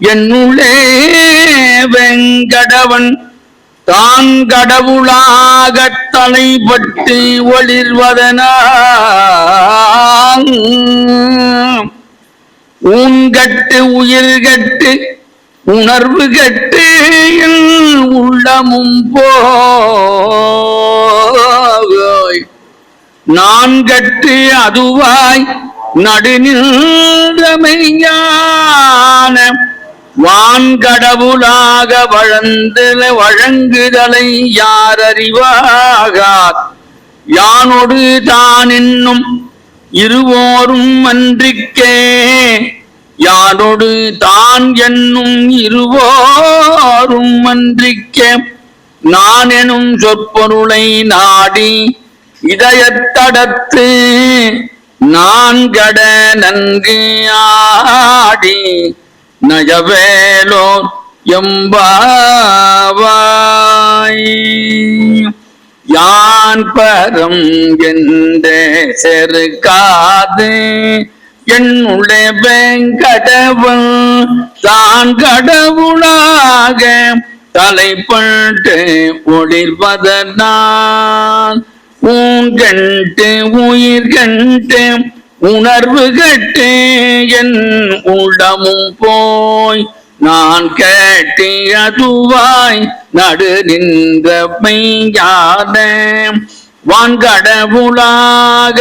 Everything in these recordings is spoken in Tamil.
என்னுளே வெங்கடவன் தான் கடவுளாகத் தலைப்பட்டு ஒளிர்வதனால் ஊன்கட்டு உயிர்கட்டு உணர்வு கட்டு உள்ளமும் போய் நான் கட்டு அதுவாய் நடுநின்றமையான வான்கடவுளாக வழந்து வழங்குதலை யார் அறிவாகார் யானொடு தான் என்னும் இருவோரும் அன்றிக்கே யானொடு தான் என்னும் இருவோரும் அன்றிக்கே நான் எனும் சொற்பொருளை நாடி இதயத்தடத்து நான் கட நன்கு ஆடி நயவேலோர் எம்பாவாய். யான் பரம் என்ற செருக்காது? என்னுடைய வெங்கடவன் தான் கடவுளாக தலைப்பட்டு ஒளிர்வதனால். ஊன்கண்டு உயிர் கண்டு உணர்வு கட்டு என் உள்ளமும் போய். நான் கேட்டு அதுவாய் நடு நின்ற மெய்யான வான்கடவுளாக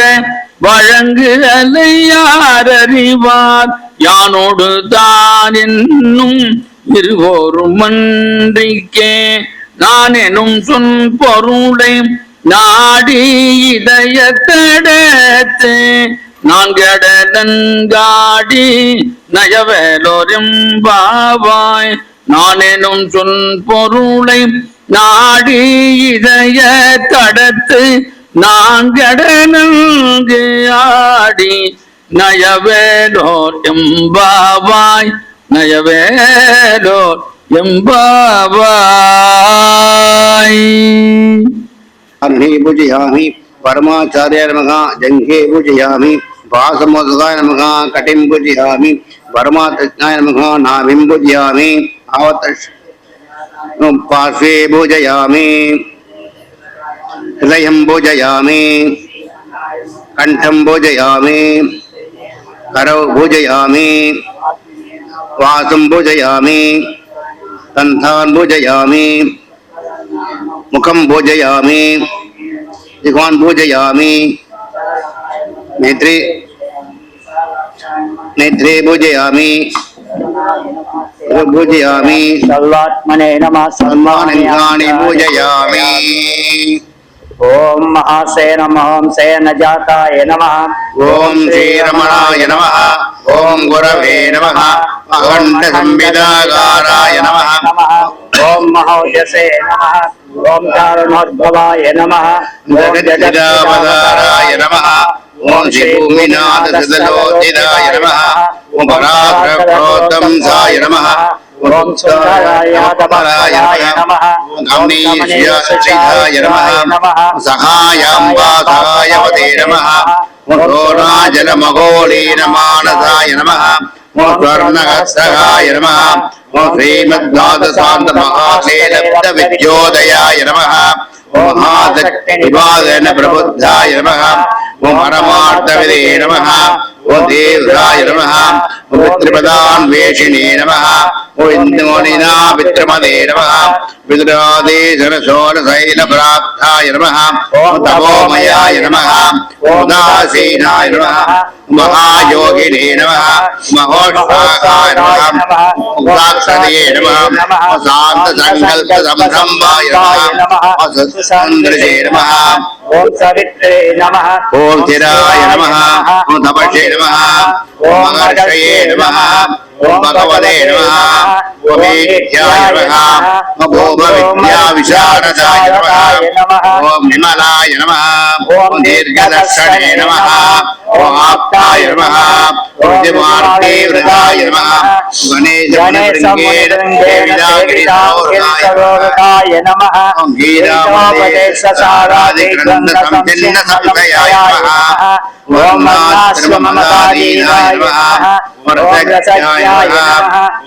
வழங்குதலை யார் யானோடு தான் என்னும் இருவோரும் அன்றிக்கே நான் எனும் சொன் பொருளை நாடி இதயத்தடத்து நான்கட நன்காடி நயவேலோரிம்பாவாய் நானெனும் சொன் பொருளை நாடி இதய தடத்து நான்கட நன்கு ஆடி நயவேலோர் எம்பாவாய் நயவேலோர் எம்பாவாய் அன்னை புஜயாமி परमाचार्य नमः, जङ्घे पूजयामि वासमोदकाय नमः, कटिं पूजयामि परमातज्ञाय नमः, नाभिं पूजयामि आवत पार्श्वे पूजयामि, हृदयं पूजयामि, कण्ठं पूजयामि, करौ पूजयामि, वासं पूजयामि कन्थान् पूजयामि, मुखं पूजयामि जिह्वान् पूजयामि नेत्रे नेत्रे पूजयामि पूजयामि सर्वात्मने नमः सर्वानङ्गानि पूजयामि ॐ महासेन नमः सेन जाताय नमः। ॐ श्रीरमणाय नमः। ॐ गुरवे नमः। अखण्डसंविदागाराय नमः। ॐ महोजसे नमः। ఓం కారుణోద్భవాయ నమ. జగద్గజావతారాయ నమ. ఓం శ్రీభూమినాథ సదలోచితాయ నమ. ఓం పరాక్రమోత్తం సాయ నమ. ఓం సుందరాయ నమ. గమనీయాయ నమ. సహాయాంబాయ నమ. ఓం రోణాజలమగోళీన మానసాయ నమ. மூர்த்தர்ணகஸ்தகாய நம. ஓம் ஸ்ரீமத்நாதசாந்த மகாக்லேலப்த வித்யோதயாய நம. ஓம் ஆசக்திபாதன பிரபுத்தாய நம. ஓம் பரமார்த்தவிதே நம. ஓம் தேவராய நம ஓம் பித்ருபதான் வேஷினே शान्तसङ्कल्पसंरम्भाय नमः सत्सन्दृशे नमः ॐ सवित्रे नमः ॐ चिराय नमः ॐ तपस्ये नमः ॐ महर्षये नमः ॐ भगवते नमः ॐ वेद्याय नमः ఓం అర్షయే నమః. ఓం భగవదే నమః. భూమేభ్యాయ నమః. భూమ విద్యా విశారదాయ నమః. ఓం విమలాయ నమః. ఓం దీర్ఘదర్శనే గణేశాయ నమ ఓం మమతాదీనాయ వరదక్షాయ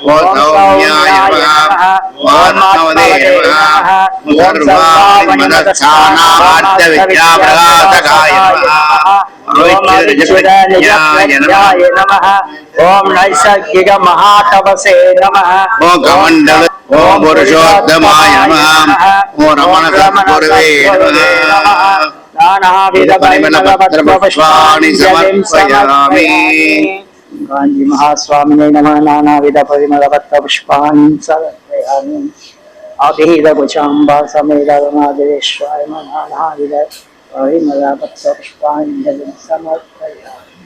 ఓం సౌమ్యాయ ఓం నవదేవ ఓం సర్వామనస్థానార్థ విద్యాప్రదాతకాయ ओम नैसर्गिक महातपसे नमः भोगमण्डल नम पुरुषोत्तमाय नमः பரிமதாபத்சோஷ்பாஞ்சலிம் சமர்ப்பயாமி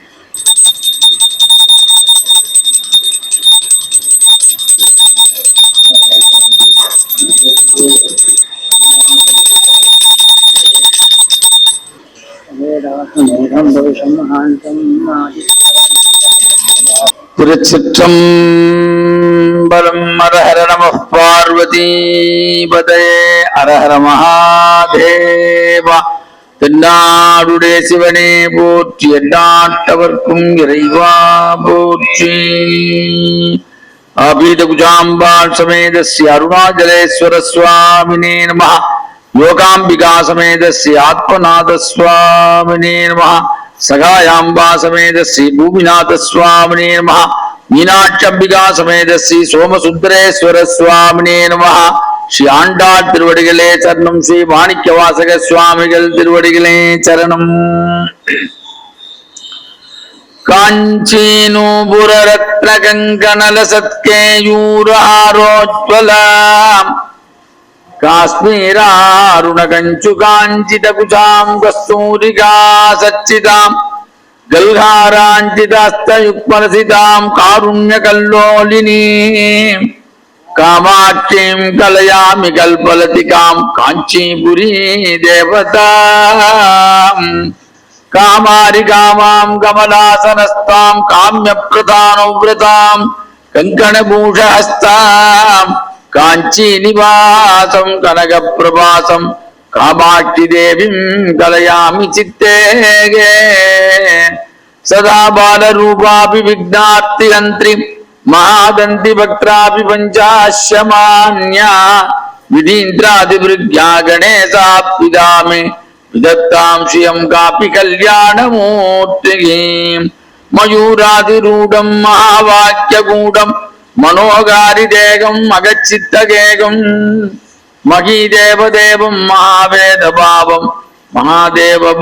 திருச்சிற்றம்பலம் அரஹர நம பார்வதி பதே அரஹர மகாதேவா தென்னாடுடைய சிவனே போற்றி எந்நாட்டவர்க்கும் இறைவா போற்றி. அபீத குஜாம்பாள் சமேதஸ்ய அருணாச்சலேஸ்வர சுவாமினே நம யோகாம்பிகா சமேதஸ்ய ஆத்மநாத சுவாமினே நம சகாயாம்பா சமேதஸ்ய பூமிநாத சுவாமினே நம மீனாட்சம்பிகா சமேதஸ்ய சோமசுந்தரேஸ்வர சுவாமினே நம ஸ்ரீ ஆண்டாள் திருவடிகளே சரணம். ஸ்ரீ மாணிக்க வாசக சுவாமிகள் திருவடிகளே சரணம். காஞ்சி நூபுர ரத்ன கங்கணல சத்கேயூராரோஜ்வலாம் காஷ்மீராருணகஞ்சு காஞ்சித குஜாம் கஸ்தூரிகா சச்சிதாம். கல்காராஞ்சிதாஸ்தயுக்மரசிதாம் காருண்ய கல்லோலினி. காமாட்சிம் கலையாமி கல்பலதிகாம் காஞ்சிபுரி தேவதாம். காமாரி காமாம் கமலாசனஸ்தாம் காமிய பிரதானவிரதாம் கங்கணபூஷஹஸ்தாம் காஞ்சி நிவாசம் கனக பிரபாசம் காமாட்சி தேவிம் கலையாமி சித்தேகே. சதா பாலரூபாபி விக்னார்த்தி அந்திரி மகாதந்தி பக்திராபி பஞ்சாஷ்யமான்யா விதீந்திராதிபிருக்யா கணேசாப்பிதாமே விதத்தாம் ஸ்ரீயம் காப்பி கல்யாணமூர்த்திகீம் மயூராதிரூடம் மகாவாக்கியகூடம் மனோகாரி தேகம் மகச்சித்தகேகம் மகீதேவதேவம் மகாவேதபாவம் மகாதேவ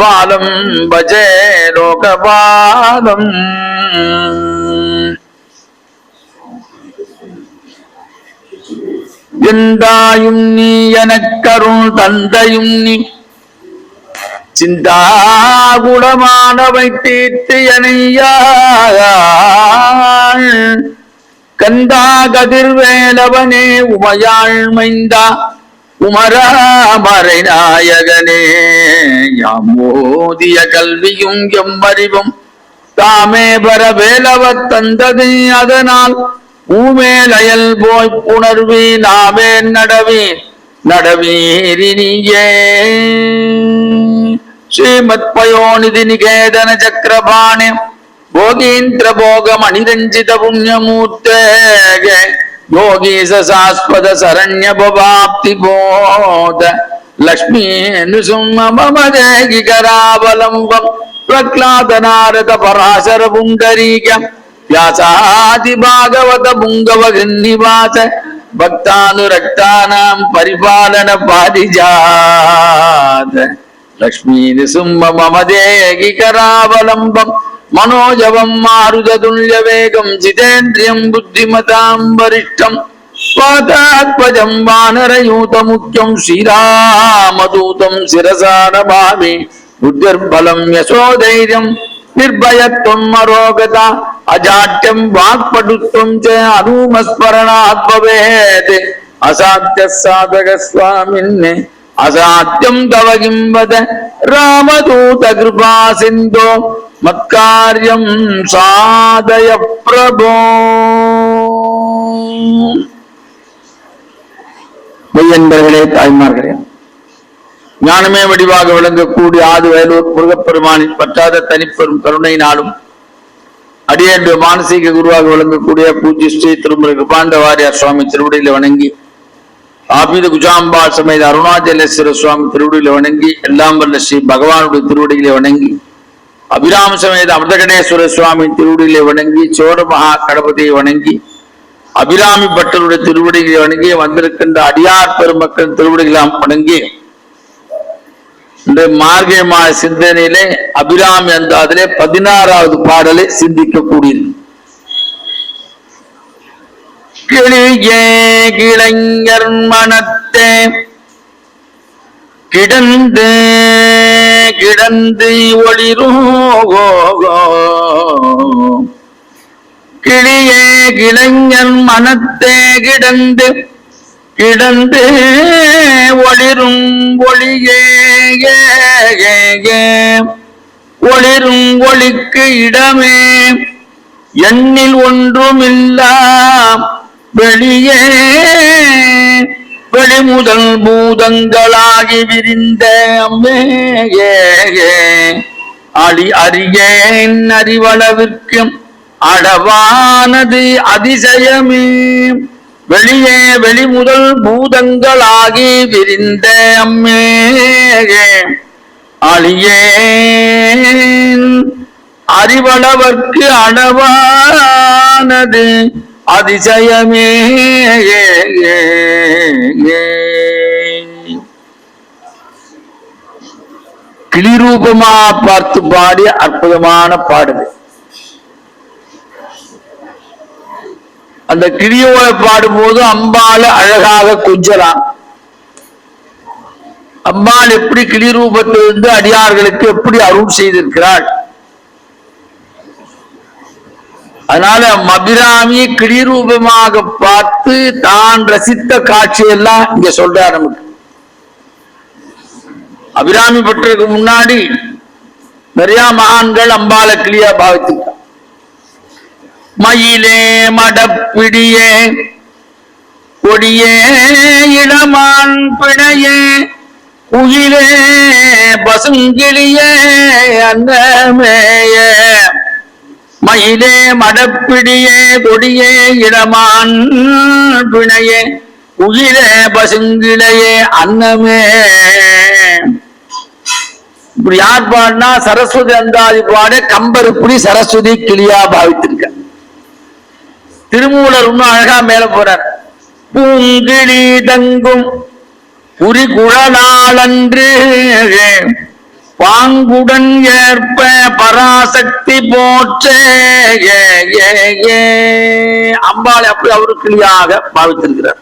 எந்தாயும் நீ எனக்கருள் தந்தையும் நீ. சிந்தாகுடமானவை தீர்த்து எனையாள். கந்தா கதிர்வேலவனே உமையாள் மைந்தா. உமராமரை நாயகனே யாமோதிய கல்வியும் எம்மறிவும் தாமே பர வேலவத் தந்தது அதனால். ஊமேல் அயல் போய் புணர்வி நாமே நடவி நடவீரி நீயே. ஸ்ரீமத் பயோநிதி நிகேதன சக்கரபாணி போகீந்திர போக மணிரஞ்சித புண்ணியமூர்த்தேக யோகீச சாஸ்வத போத லக்ஷ்மீ பராசர புண்டரீகம் వ్యాసాది భాగవత పుంగవ గన్నివాస భక్తానురక్తానాం పరిపాలన పారిజాత లక్ష్మీనిసింహ మమదేగికరావలంబం మనోజవం మారుదతుల్యవేగం జితేంద్రియం బుద్ధిమతాం వరిష్టం పాదాత్మజం వానరయూతముఖ్యం శ్రీరామదూతం శిరసా నమామి బుద్ధిర్బలం యశోధైర్యం నిర్భయత్వమరోగత అజాట్యం వాక్పటుత్వం చ అనూమస్మరణాత్మవేత్ అసాధ్య సాధక స్వామిన్ అసాధ్యం తవ కిం వద రామదూత కృపా సింధో మత్కార్యం సాధయ ప్రభో மெய்யன்பர்களே தாய்மார்களே ஞானமே வடிவாக விளங்கக்கூடிய ஆதி வயலூர் முருகப்பெருமானின் பற்றாத தனிப்பெரும் கருணையினாலும் அடியேண்டு மானசீக குருவாக விளங்கக்கூடிய பூஜ்ய ஸ்ரீ திருமுறை கிருபாண்ட வாரியார் சுவாமி திருவடியில வணங்கி ஆபீத குஜாம்பா சமேத அருணாச்சலேஸ்வர சுவாமி திருவடியில வணங்கி எல்லாம் வல்ல ஸ்ரீ பகவானுடைய திருவடியில வணங்கி அபிராம சமேத அமிர்தகணேஸ்வர சுவாமி திருவடியிலே வணங்கி சோர மகா கணபதியை வணங்கி அபிராமி பட்டருடைய திருவடிகளை வணங்கி வந்திருக்கின்ற அடியார் பெருமக்கள் திருவடிகளாம் வணங்கி இந்த மார்கழி சிந்தனையிலே அபிராமி அந்தாதிலே பதினாறாவது பாடலை சிந்திக்க கூடியது கிளியே கிளைஞர் மனத்தே கிடந்து கிடந்து ஒளிரோகோ கிளியே கிளைஞர் மனத்தே கிடந்து கிடந்து ஒளிரும் ஒளியே ஒளிரும் ஒளிக்கு இடமே எண்ணில் ஒன்றுமில்லா வெளியே. வெளிமுதல் பூதங்களாகி விரிந்த அம்மே ஏ, அடி அறியேன் அறிவளவிற்கு அடவானது அதிசயமே. வெளியே வெளிமுதல் பூதங்களாகி விரிந்த அம்மே அழியேன். அறிவளவர்க்கு அடவானது அதிசயமே கிளிரூபமா பார்த்து பாடி அற்புதமான பாடுது அந்த கிளியோட பாடும்போது அம்பால அழகாக கொஞ்சலாம். அம்பாள் எப்படி கிளி ரூபத்திலிருந்து அடியார்களுக்கு எப்படி அருள் செய்திருக்கிறாள். அதனால மபிராமி கிளி ரூபமாக பார்த்து தான் ரசித்த காட்சியெல்லாம் இங்க சொல்றார் நமக்கு. அபிராமி பட்டதுக்கு முன்னாடி நிறைய மகான்கள் அம்பால கிளியா பாவித்திருக்காங்க. மயிலே மடப்பிடியே கொடியே இளமான் பிணையே குயிலே பசுங்கிளியே அன்னமேய. மயிலே மடப்பிடியே கொடியே இளமான் பிணையே குயிலே பசுங்கிளையே அன்னமே. இப்படி யார் பாடினா சரஸ்வதி அந்தாதி பாட கம்பர் சரஸ்வதி கிளியா பாவித்திருக்க திருமூலர் இன்னும் அழகா மேல போறார். பூங்கிழி தங்கும் புரிகுழலாளன்று பாங்குடன் ஏற்ப பராசக்தி போற்றே ஏ, ஏ, அம்பாளை அப்படி அவரு கிளியாக பாவித்திருக்கிறார்.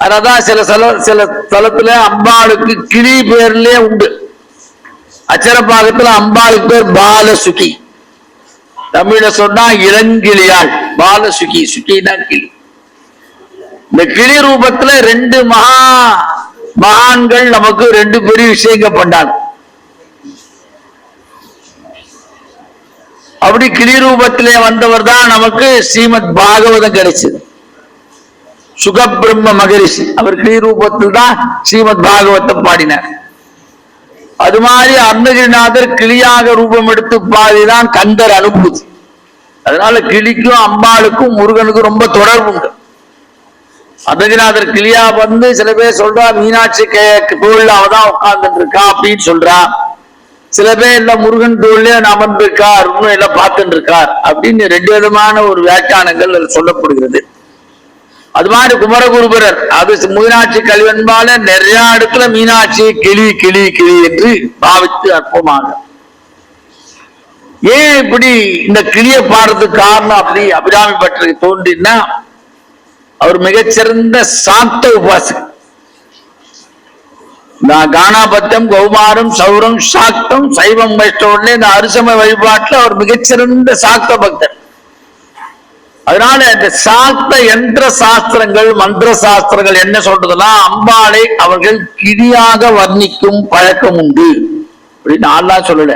அதான் சில சில சில தளத்துல அம்பாளுக்கு கிளி பேர்லயே உண்டு. அச்சரப்பாகத்துல அம்பாளுக்கு பேர் பாலசுகி. தமிழ சொன்னா இளங்கிளியாள் பாலசுகி சுகினா கிளி. இந்த கிளி ரூபத்துல ரெண்டு மகா மகான்கள் நமக்கு ரெண்டு பெரிய விஷயங்க பண்ணாங்க. அப்படி கிளி ரூபத்திலே வந்தவர் தான் நமக்கு ஸ்ரீமத் பாகவதம் கிடைச்சது. சுகபிரம்ம மகரிஷி. அவர் கிளி ரூபத்தில் தான் ஸ்ரீமத் பாகவத்தை பாடினார். அது மாதிரி அருணகிரிநாதர் கிளியாக ரூபம் எடுத்து பாதிதான் கந்தர் அனுபூதி. அதனால கிளிக்கும் அம்பாளுக்கும் முருகனுக்கும் ரொம்ப தொடர்பு உண்டு அருணகிரிநாதர் கிளியா வந்து சில பேர் சொல்றா மீனாட்சி கே- அவதான் உட்கார்ந்துட்டு இருக்கா அப்படின்னு சொல்றா. சில பேர் இல்ல முருகன் தோல்லே அமர்ந்திருக்கார் இன்னும் எல்லாம் பார்த்துட்டு இருக்கார் அப்படின்னு ரெண்டு விதமான ஒரு வியாக்கியானங்கள் சொல்லப்படுகிறது. அது மாதிரி குமரகுருபரர் அது மீனாட்சி கல்வென்பால நிறைய இடத்துல மீனாட்சி கிளி கிளி கிளி என்று பாவித்து அற்பமாக ஏன் இப்படி இந்த கிளிய பாடுறதுக்கு காரணம் அப்படி அபிராமி பட்டருக்கு தோன்றினா அவர் மிகச்சிறந்த சாக்த உபாசகர். நான் கானாபத்தம் கௌமாரம் சௌரம் சாக்தம் சைவம் வைஷ்ணவர்ல இந்த அரிசம வழிபாட்டுல அவர் மிகச்சிறந்த சாக்த பக்தர். அதனால இந்த சாஸ்திர யந்திர சாஸ்திரங்கள் மந்திர சாஸ்திரங்கள் என்ன சொல்றதுன்னா அம்பாளை அவர்கள் கிளியாக வர்ணிக்கும் பழக்கம் உண்டு. அப்படின்னு நான் சொல்லல.